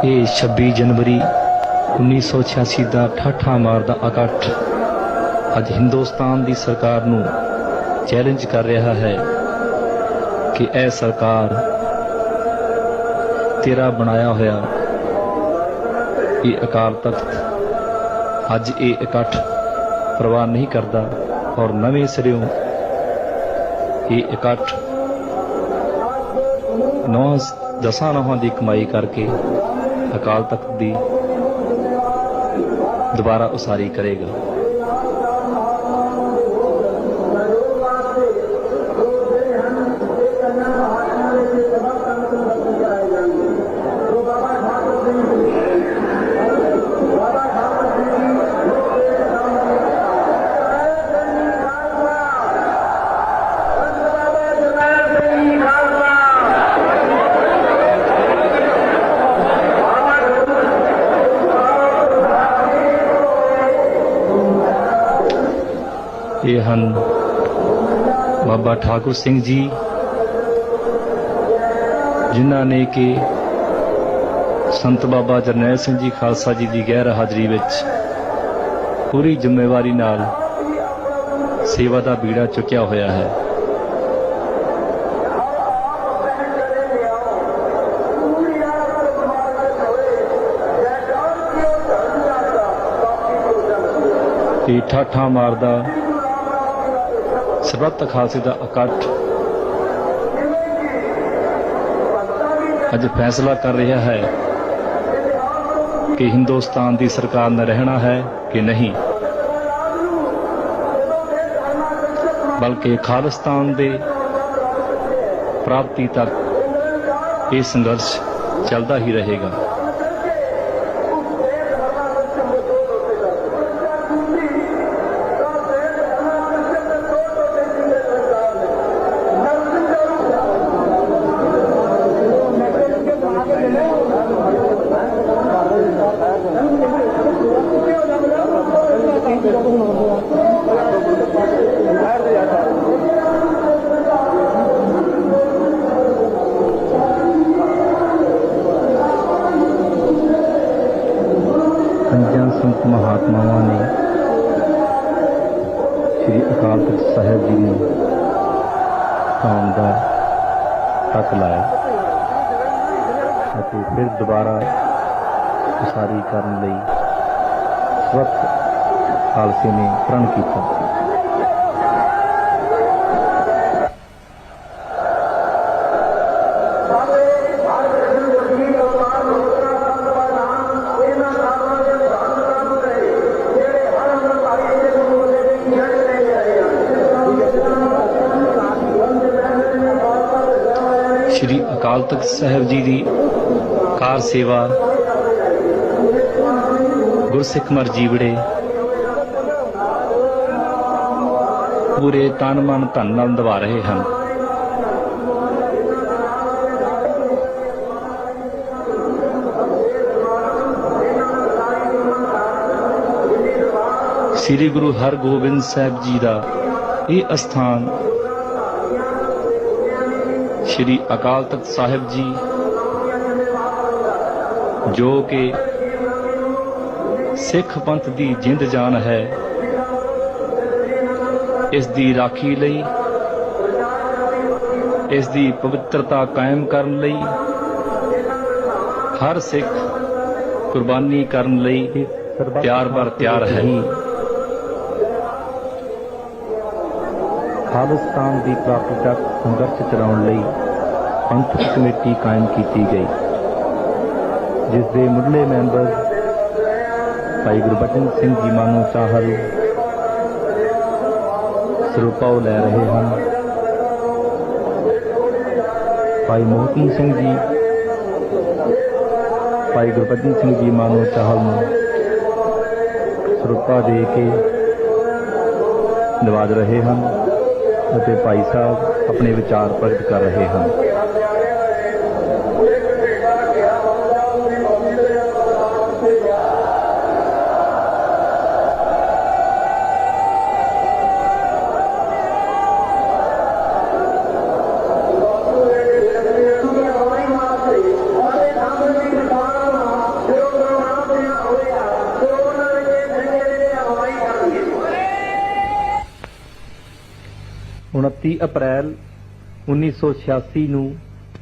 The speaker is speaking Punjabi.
ਇਹ 26 ਜਨਵਰੀ 1986 ਦਾ ਠਾਠਾ ਮਾਰ ਦਾ ਇਕੱਠ ਅੱਜ ਹਿੰਦੁਸਤਾਨ ਦੀ ਸਰਕਾਰ ਨੂੰ ਚੈਲੰਜ ਕਰ ਰਿਹਾ ਹੈ ਕਿ ਇਹ ਸਰਕਾਰ ਤੇਰਾ ਬਣਾਇਆ ਹੋਇਆ ਇਹ ਅਕਾਲ ਤਖਤ ਅੱਜ ਇਹ ਇਕੱਠ ਪ੍ਰਵਾਨ ਨਹੀਂ ਕਰਦਾ ਔਰ ਨਵੇਂ ਸਿਰਿਓਂ ਇਹ ਇਕੱਠ ਨੌ ਦਸਾਂ ਨੌਹਾਂ ਦੀ ਕਮਾਈ ਕਰਕੇ ਅਕਾਲ ਤਖਤ ਦੀ ਦੁਬਾਰਾ ਉਸਾਰੀ ਕਰੇਗਾ। ਇਹ ਹਨ ਬਾਬਾ ਠਾਕੁਰ ਸਿੰਘ ਜੀ, ਜਿਨ੍ਹਾਂ ਨੇ ਕਿ ਸੰਤ ਬਾਬਾ ਜਰਨੈਲ ਸਿੰਘ ਜੀ ਖਾਲਸਾ ਜੀ ਦੀ ਗੈਰ ਹਾਜ਼ਰੀ ਵਿੱਚ ਪੂਰੀ ਜ਼ਿੰਮੇਵਾਰੀ ਨਾਲ ਸੇਵਾ ਦਾ ਬੀੜਾ ਚੁੱਕਿਆ ਹੋਇਆ ਹੈ। ਤੇ ਠਾਠਾ ਮਾਰਦਾ ਸਰਬੱਤ ਖਾਲਸੇ ਦਾ ਇਕੱਠ ਅੱਜ ਫੈਸਲਾ ਕਰ ਰਿਹਾ ਹੈ ਕਿ ਹਿੰਦੁਸਤਾਨ ਦੀ ਸਰਕਾਰ ਨੇ ਰਹਿਣਾ ਹੈ ਕਿ ਨਹੀਂ। ਬਲਕਿ ਖਾਲਿਸਤਾਨ ਦੇ ਪ੍ਰਾਪਤੀ ਤੱਕ ਇਹ ਸੰਘਰਸ਼ ਚੱਲਦਾ ਹੀ ਰਹੇਗਾ। ਮਹਾਤਮਾਵਾਂ ਨੇ ਸ੍ਰੀ ਅਕਾਲ ਤਖਤ ਸਾਹਿਬ ਜੀ ਨੂੰ ਆਉਣ ਦਾ ਹੱਕ ਲਾਇਆ ਅਤੇ ਫਿਰ ਦੁਬਾਰਾ ਉਸਾਰੀ ਕਰਨ ਲਈ ਸਵਤ ਖਾਲਸੇ ਨੇ ਪ੍ਰਣ ਕੀਤਾ। ਅਕਾਲ ਤਖਤ ਸਾਹਿਬ ਜੀ ਦੀ ਕਾਰ ਸੇਵਾ, ਗੁਰਸਿੱਖ ਮਰ ਜੀਵੜੇ, ਪੂਰੇ ਤਨ ਮਨ ਧਨ ਨਾਲ ਨਿਭਾ ਰਹੇ ਹਨ। ਸ੍ਰੀ ਗੁਰੂ ਹਰਗੋਬਿੰਦ ਸਾਹਿਬ ਜੀ ਦਾ ਇਹ ਅਸਥਾਨ ਸ੍ਰੀ ਅਕਾਲ ਤਖਤ ਸਾਹਿਬ ਜੀ, ਜੋ ਕਿ ਸਿੱਖ ਪੰਥ ਦੀ ਜਿੰਦ ਜਾਨ ਹੈ, ਇਸ ਦੀ ਰਾਖੀ ਲਈ, ਇਸ ਦੀ ਪਵਿੱਤਰਤਾ ਕਾਇਮ ਕਰਨ ਲਈ, ਹਰ ਸਿੱਖ ਕੁਰਬਾਨੀ ਕਰਨ ਲਈ ਤਿਆਰ ਬਰ ਤਿਆਰ ਹੈ। ਖਾਲਿਸਤਾਨ ਦੀ ਪ੍ਰਾਪਤੀ ਤੱਕ ਸੰਘਰਸ਼ ਚਲਾਉਣ ਲਈ ਪੰਥਕ ਕਮੇਟੀ ਕਾਇਮ ਕੀਤੀ ਗਈ, ਜਿਸ ਦੇ ਮੁੱਢਲੇ ਮੈਂਬਰ ਭਾਈ ਗੁਰਬਚਨ ਸਿੰਘ ਜੀ ਮਾਨੋ ਚਾਹਲ ਸਰੂਪਾਉ ਲੈ ਰਹੇ ਹਨ। ਭਾਈ ਮੋਹਕਮ ਸਿੰਘ ਜੀ, ਭਾਈ ਗੁਰਬਚਨ ਸਿੰਘ ਜੀ ਮਾਨੋ ਚਾਹਲ ਨੂੰ ਸਰੂਪਾ ਦੇ ਕੇ ਨਿਵਾਜ ਰਹੇ ਹਨ। ਅਤੇ ਭਾਈ ਸਾਹਿਬ ਆਪਣੇ ਵਿਚਾਰ ਪ੍ਰਗਟ ਕਰ ਰਹੇ ਹਨ। 29 ਅਪ੍ਰੈਲ 1986 ਨੂੰ